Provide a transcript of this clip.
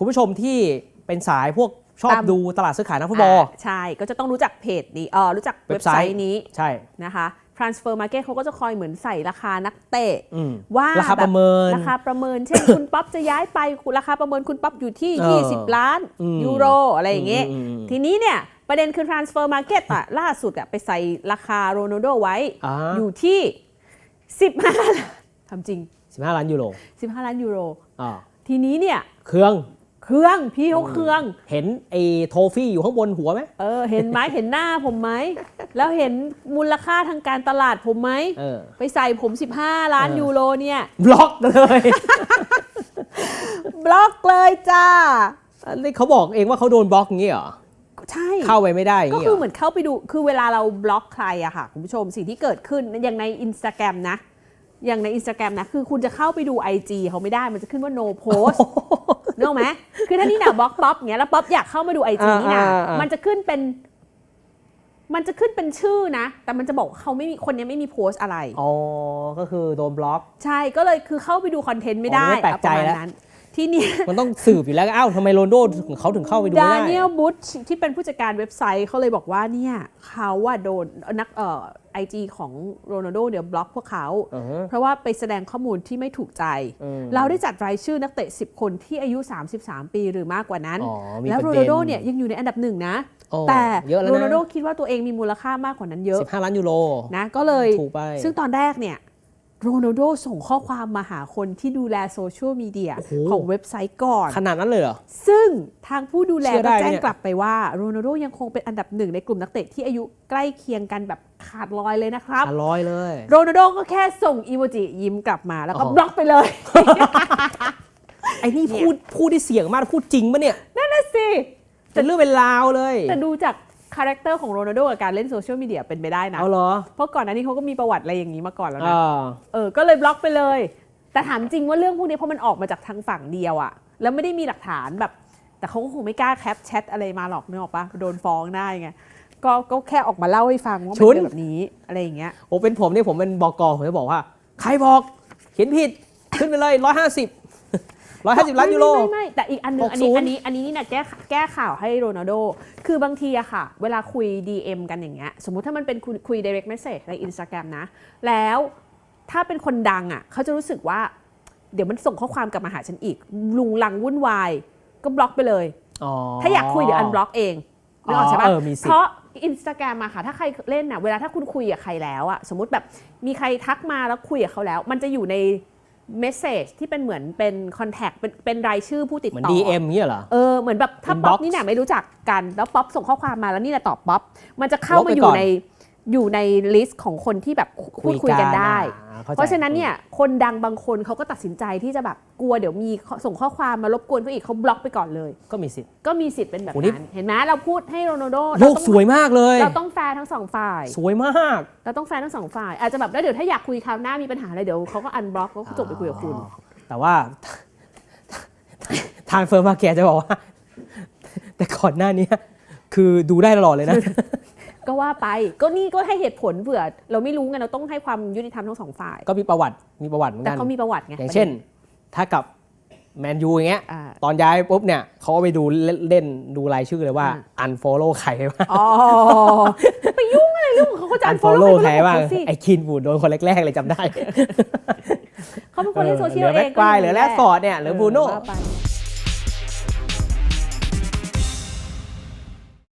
คุณผู้ชมที่เป็นสายพวกชอบตาม ดูตลาดซื้อขายนักฟุตบอลอ่าใช่ ก็จะต้องรู้จักเพจนี้เออรู้จักเว็เว็บบไซไซต์ ต์นี้ใช่ นะคะ transfer market เขาก็จะคอยเหมือนใส่ราคานักเตะ อืมว่าราคาแบบประเมิน ราคาประเมิน เช่น คุณป๊อปจะย้ายไปคุณราคาประเมินคุณป๊อปอยู่ที่เออ20ล้านอืมยูโรอะไรอย่างเงี้ยอืมอืมอืม ทีนี้เนี่ย ประเด็นคือ transfer market อะล่าสุดอะไปใส่ราคาโรนัลโดไว้ อ่าอยู่ที่ 15ทำจริง15ล้านยูโร15 ล้านยูโร อ่าทีนี้เนี่ย เครื่อง เครื่องพี่เขาเครื่อง เห็นไอ้โทฟี่อยู่ข้างบนหัวไหมเออเห็นไหมเห็นหน้าผมไหม แล้วเห็นมูลค่าทางการตลาดผมไหม เออ ไปใส่ผม 15 ล้านเออ ยูโรเนี่ย บล็อกเลยบล็อกเลยจ้าอันนี้เขาบอกเองว่าเขาโดนบล็อกอย่างงี้เหรอ ใช่ เข้าไปไม่ได้อย่างก็งี้คือเหเหรอมือนเข้าไปดู คือเวลาเราบล็อกใครอะค่ะ คุณผู้ชมสิ่งที่เกิดขึ้นอย่างในอินสตาแกรมนะ อย่างในอินสตาแกรมนะ คือคุณจะเข้าไปดู IG เขาไม่ได้มันจะขึ้นว่า no post นึกออกไหมคือถ้านี่น่ะบล็อกป๊อปเงี้ยแล้วป๊อปอยากเข้ามาดู IG นี่นะอ่าอ่าอ่ามั มันจะขึ้นเป็น มันจะขึ้นเป็นชื่อนะ แต่มันจะบอกว่าเขาไม่มีคนเนี้ยไม่มีโพสต์อะไร อ๋อ ก็คือโดนบล็อก ใช่ก็เลยคือเข้าไปดูคอนเทนต์ไม่ได้อ๋อไม่แปลกใจเอาประมาณแล้วนั้น ทีเนี้ย มันต้องสืบอยู่แล้วอ้าวทำไมโรนลโดถึงเขาถึงเข้าไปดูไม่ดาได้ เนียลบุชที่เป็นผู้จัดการเว็บไซต์เขาเลยบอกว่าเนี่ยเขาว่าโดนนักเอ่อไอจีของโรนัลโดเดี๋ยวบล็อกพวกเขา อือฮะเพราะว่าไปแสดงข้อมูลที่ไม่ถูกใจ อืมเราได้จัดรายชื่อนักเตะ 10 คนที่อายุ 33 ปีหรือมากกว่านั้น อ๋อมีแล้วปโรระเด็นันลโดเนี่ยยังอยู่ในอันดับหนึ่งนะ โอ้แต่เยอะแล้วโรนะนัลโดคิดว่าตัวเองมีมูลค่ามากกว่านั้นเยอะ15 ล้านยูโร นะก็เลย ถูกไป ซึ่งตอนแรกเนี่ย โรนัลโดส่งข้อความมาหาคนที่ดูแลโซเชียลมีเดียโอ้โห ของเว็บไซต์ก่อน ขนาดนั้นเลยเหรอ ซึ่งทางผู้ดูแลเชื่อได้ก็แจ้งเนี่ย กลับไปว่าโรนัลโดยังคงเป็นอันดับหนึ่งในกลุ่มนักเตะที่อายุใกล้เคียงกันแบบขาดลอยเลยนะครับ อร่อยเลย โรนัลโดก็แค่ส่งอีโมจิยิ้มกลับมาแล้วก็อ๋อ บล็อกไปเลย ไอ้นี่เนี่ยพูดพูดได้เสียงมากพูดจริงปะเนี่ย นั่นสิ เป็นเรื่องเป็นราวเลย แต่ดูจาก คาแรคเตอร์ของโรนัลโดกับการเล่นโซเชียลมีเดียเป็นไปได้นะ เอาเหรอเพราะก่อนหน้านี้เขาก็มีประวัติอะไรอย่างนี้มาก่อนแล้วนะ อ่าเออ ก็เลยบล็อกไปเลย แต่ถามจริงว่าเรื่องพวกนี้เพราะมันออกมาจากทางฝั่งเดียวอะแล้วไม่ได้มีหลักฐานแบบ แต่เขาก็คงไม่กล้าแคปแชทอะไรมาหรอกนึกออกปะโดนฟ้องได้ไง ก็ก็แค่ออกมาเล่าให้ฟังว่าชุมันนเป็นแบบนี้อะไรอย่างเงี้ย โอ้เป็นผมเนี่ยผมเป็นบกผมจะบอกว่า ใครบอก เขียนผิดขึ้นไปเลยร้อยห้าสิบ ร้อยห้าสิบล้านยูโร ไม่ไม่ไม่แต่อีกอันหนึงอันนี้60 อันนี้อันนี้นี่นะแก้แก้ข่าวให้โรนัลโดคือบางทีอะค่ะ เวลาคุย DM กันอย่างเงี้ยสมมุติถ้ามันเป็นคุยคุย direct message ใน Instagram นะ แล้วถ้าเป็นคนดังอะเขาจะรู้สึกว่า เดี๋ยวมันส่งข้อความกลับมาหาฉันอีก ลุงลังวุ่นวาย ก็บล็อกไปเลยอ๋อถ้าอยากคุยเดี๋ยวอันบล็อกเองนึกออกใช่ปะเออมีสิทธิ์ เพราะอินสตาแกรมมาค่ะ ถ้าใครเล่นน่ะเวลาถ้าคุณคุยกับใครแล้วอะสมมติแบบมีใครทักมาแล้วคุยกับเขาแล้ว มันจะอยู่ใน เมสเซจที่เป็นเหมือนเป็นคอนแทคเป็นเป็นรายชื่อผู้ติดเหมือน ต่อ DM เงี้ยเหรอ เออเหมือนแบบถ้า Inbox ป๊อปนี่เนี่ยไม่รู้จักกัน แล้วป๊อปส่งข้อความมาแล้วนี่แหละตอบป๊อปมันจะเข้าลบมาไปอก่ยู่อน ใน อยู่ในลิสต์ของคนที่แบบพูดคุยกันได้ อ่าข้ใจเพราะฉะนั้นเนี่ยคนดังบางคนเขาก็ตัดสินใจที่จะแบบกลัวเดี๋ยวมีส่งข้อความมารบกวนเขาอีกเขาบล็อกไปก่อนเลย ก็มีสิทธิ์ ก็มีสิทธิ์เป็นแบบโอ้นี่ นั้นเห็นไหมเราพูดให้โรนัลโดโลกสวยมากเลย เราต้องแฟร์ทั้งสองฝ่าย สวยมาก เราต้องแฟร์ทั้งสองฝ่าย อาจจะแบบแล้วเดี๋ยวถ้าอยากคุยคราวหน้ามีปัญหาอะไรเดี๋ยวเขาก็อันบล็อกแล้วก็จบไปคุยกับคุณ อ๋อแต่ว่า ทางเฟิร์มมาแกจะบอกว่า แต่ก่อนหน้านี้ คือดูได้ตลอดเลยนะ ก็ว่าไปก็นี่ก็ให้เหตุผลเผื่อเราไม่รู้ไงเราต้องให้ความยุติธรรมทั้งสองฝ่าย ก็มีประวัติมีประวัติเหมือนแต่กันเขามีประวัติไงอย่างเช่น ถ้ากับแมนยูอย่างเงี้ยอ่า ตอนย้ายปุ๊บเนี่ยเขาก็ไปดูเล่นเล่นดูรายชื่อเลยว่าอ่าอันฟอลโล่ใครบ้างอ๋อไปยุ่งอะไรเรื่องของเขาเขาจะอัอันนฟฟออลลโล่โล่ใครบ้างสิไอ้คินบูดโดนคนแรกๆเลยจำได้เขาเป็นคนเล่นโซเชียลเหลือเอแม็งกควายเหลือแรดฟอร์ดเนี่ยหรือเบูโน่ ว่าไป